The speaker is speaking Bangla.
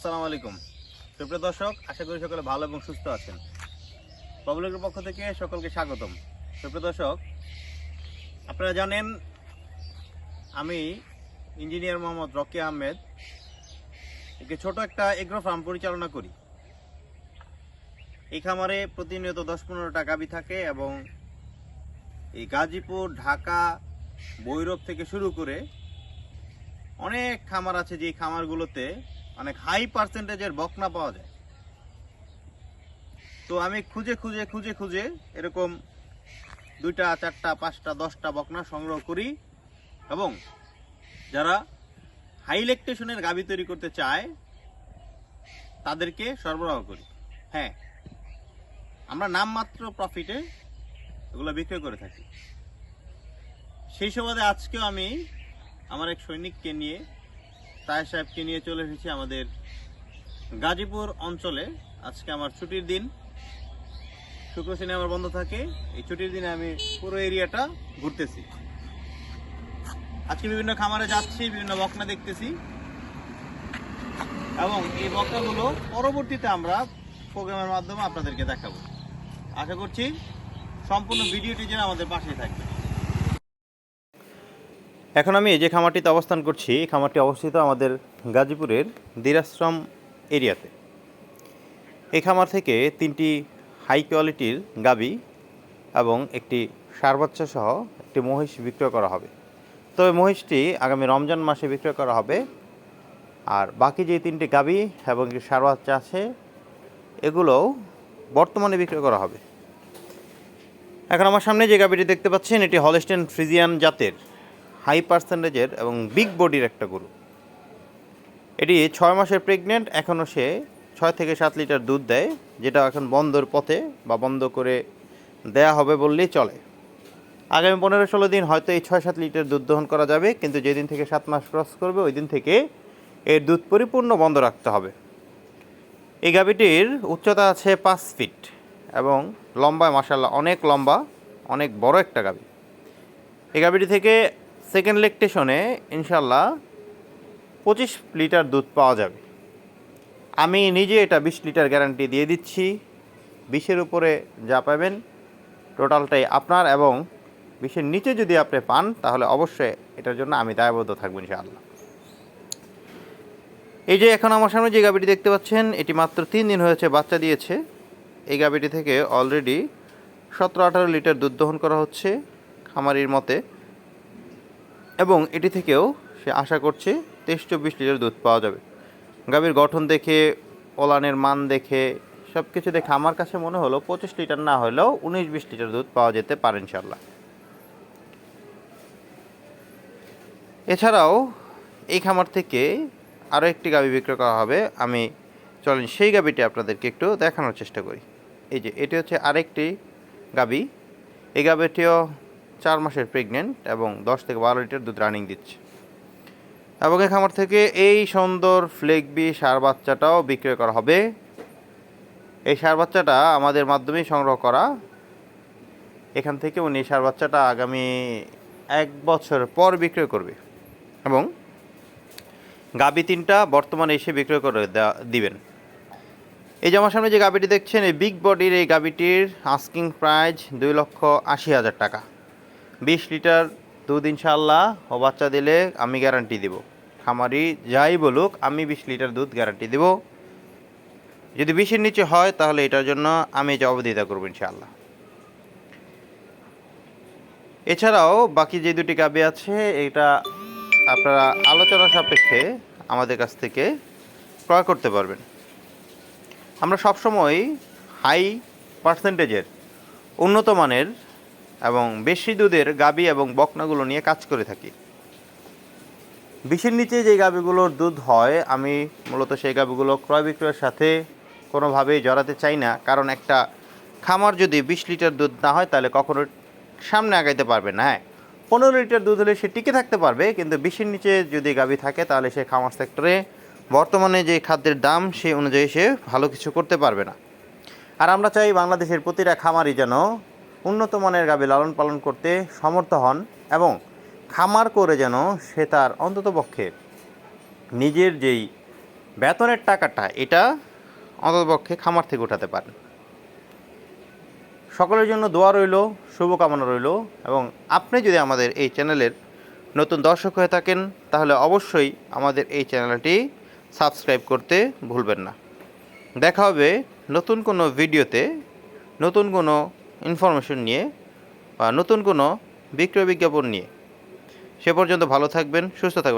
আসসালামু আলাইকুম। সুপ্রিয় দর্শক, আশা করি সকলে ভালো এবং সুস্থ আছেন। পাবলিকের পক্ষ থেকে সকলকে স্বাগতম। সুপ্রিয় দর্শক, আপনারা জানেন, আমি ইঞ্জিনিয়ার মোহাম্মদ রকি আহমেদ, একটি ছোট একটা এগ্রো ফার্ম পরিচালনা করি। এই খামারে প্রতিনিয়ত দশ পনেরোটা গাবি থাকে এবং এই গাজীপুর, ঢাকা বৈরব থেকে শুরু করে অনেক খামার আছে যে খামারগুলোতে অনেক হাই পার্সেন্টেজের বকনা পাওয়া যায়। তো আমি খুঁজে খুঁজে খুঁজে খুঁজে এরকম দুইটা, চারটা, পাঁচটা, দশটা বকনা সংগ্রহ করি এবং যারা হাই লেকটেশনের গাবি তৈরি করতে চায়, তাদেরকে সরবরাহ করি। হ্যাঁ আমরা নামমাত্র প্রফিটে এগুলো বিক্রয় করে থাকি। সেই সুবাদে আজকেও আমি আমার এক সৈনিককে নিয়ে তায়ের সাহেবকে নিয়ে চলে এসেছি আমাদের গাজীপুর অঞ্চলে। আজকে আমার ছুটির দিন। শুক্র শনি আমার বন্ধ থাকে। এই ছুটির দিনে আমি পুরো এরিয়াটা ঘুরতেছি। আজকে বিভিন্ন খামারে যাচ্ছি, বিভিন্ন বকনা দেখতেছি। এবং এই বকনাগুলো পরবর্তীতে আমরা প্রোগ্রামের মাধ্যমে আপনাদেরকে দেখাবো। আশা করছি সম্পূর্ণ ভিডিওটি যেন আমাদের পাশেই থাকবে। এখন আমি যে খামারটিতে অবস্থান করছি, এই খামারটি অবস্থিত আমাদের গাজীপুরের দিরাশ্রম এরিয়াতে। এই খামার থেকে তিনটি হাই কোয়ালিটির গাবি এবং একটি সার বাচ্চা সহ একটি মহিষ বিক্রয় করা হবে। তবে মহিষটি আগামী রমজান মাসে বিক্রয় করা হবে। আর বাকি যে তিনটি গাবি এবং একটি সার বাচ্চা আছে, এগুলোও বর্তমানে বিক্রয় করা হবে। এখন আমার সামনে যে গাবিটি দেখতে পাচ্ছেন, এটি হলস্টেন ফ্রিজিয়ান জাতের হাই পার্সেন্টেজের এবং বিগ বডির একটা গরু। এটি ছয় মাসের প্রেগনেন্ট এখনও সে ছয় থেকে সাত লিটার দুধ দেয়, যেটা এখন বন্ধর পথে বা বন্ধ করে দেয়া হবে বললেই চলে। আগামী পনেরো ষোলো দিন হয়তো এই ছয় সাত লিটার দুধ দহন করা যাবে, কিন্তু যেদিন থেকে সাত মাস ক্রস করবে, ওই দিন থেকে এর দুধ পরিপূর্ণ বন্ধ রাখতে হবে। এই গাভীটির উচ্চতা আছে পাঁচ ফিট এবং লম্বায় মাসাল্লাহ অনেক লম্বা, অনেক বড় একটা গাভী। এই গাভীটি থেকে সেকেন্ড লেকটেশনে ইনশাল্লাহ পঁচিশ লিটার দুধ পাওয়া যাবে। আমি নিজে এটা বিশ লিটার গ্যারান্টি দিয়ে দিচ্ছি। বিশের উপরে যা পাবেন টোটালটাই আপনার এবং বিশের নিচে যদি আপনি পান, তাহলে অবশ্যই এটার জন্য আমি দায়বদ্ধ থাকব ইনশাআল্লাহ। এই যে এখন আমার সামনে যে গাবিটি দেখতে পাচ্ছেন, এটি মাত্র তিন দিন হয়েছে, বাচ্চা দিয়েছে। এই গাবিটি থেকে অলরেডি সতেরো আঠারো লিটার দুধ দহন করা হচ্ছে, খামারির মতে। এবং এটি থেকেও সে আশা করছে তেইশ চব্বিশ লিটার দুধ পাওয়া যাবে। গাভীর গঠন দেখে ওলানের মান দেখে সব কিছু দেখে আমার কাছে মনে হলো পঁচিশ লিটার না হলেও উনিশ বিশ লিটার দুধ পাওয়া যেতে পারে ইনশাল্লাহ এছাড়াও এই খামার থেকে আরও একটি গাভী বিক্রয় করা হবে। আমি, চলেন সেই গাভীটি আপনাদেরকে একটু দেখানোর চেষ্টা করি। এই যে, এটি হচ্ছে আরেকটি গাভী। এই গাভীটিও চার মাসের প্রেগনেন্ট এবং দশ থেকে বারো লিটার দুধ রানিং দিচ্ছে। এবং এই খামার থেকে এই সুন্দর ফ্লেগবি সার বাচ্চাটাও বিক্রয় করা হবে। এই সার বাচ্চাটা আমাদের মাধ্যমেই সংগ্রহ করা। এখান থেকে উনি সার বাচ্চাটা আগামী এক বছর পর বিক্রয় করবে এবং গাবি তিনটা বর্তমানে এসে বিক্রয় করে দিবেন। এই যে আমার সামনে যে গাবিটি দেখছেন, এই বিগ বডির এই গাবিটির আস্কিং প্রাইস দুই লক্ষ আশি হাজার টাকা। বিশ লিটার দুধ ইনশাল্লাহ ও বাচ্চা দিলে আমি গ্যারান্টি দেব। খামারি যাই বলুক, আমি বিশ লিটার দুধ গ্যারান্টি দেব। যদি বিশের নিচে হয়, তাহলে এটার জন্য আমি জবাবদিহিতা করব ইনশাল্লাহ এছাড়াও বাকি যে দুটি গাবি আছে, এটা আপনারা আলোচনা সাপেক্ষে আমাদের কাছ থেকে ক্রয় করতে পারবেন। আমরা সবসময় হাই পার্সেন্টেজের উন্নত মানের এবং বেশি দুধের গাবি এবং বকনাগুলো নিয়ে কাজ করে থাকি। বিষের নিচে যে গাবিগুলোর দুধ হয়, আমি মূলত সেই গাবিগুলো ক্রয় বিক্রয়ের সাথে কোনোভাবেই জড়াতে চাই না। কারণ একটা খামার যদি বিশ লিটার দুধ না হয়, তাহলে কখনো সামনে আগাইতে পারবে না। হ্যাঁ পনেরো লিটার দুধ হলে সে টিকে থাকতে পারবে, কিন্তু বিশের নিচে যদি গাবি থাকে, তাহলে সে খামার সেক্টরে বর্তমানে যে খাদ্যের দাম, সেই অনুযায়ী সে ভালো কিছু করতে পারবে না। আর আমরা চাই বাংলাদেশের প্রতিটা খামারই যেন উন্নত মানের গাভী লালন পালন করতে সমর্থ হন এবং খামার করে যেন সে তার অন্ততপক্ষে নিজের যেই বেতনের টাকাটা, এটা অন্ততপক্ষে খামার থেকে উঠাতে পারেন। সকলের জন্য দোয়া রইল, শুভকামনা রইল এবং আপনি যদি আমাদের এই চ্যানেলের নতুন দর্শক হয়ে থাকেন, তাহলে অবশ্যই আমাদের এই চ্যানেলটি সাবস্ক্রাইব করতে ভুলবেন না। দেখা হবে নতুন কোনো ভিডিওতে, নতুন কোনো ইনফরমেশন নিয়ে বা নতুন কোনো বিক্রয় বিজ্ঞাপন নিয়ে। সে পর্যন্ত ভালো থাকবেন সুস্থ থাকবেন।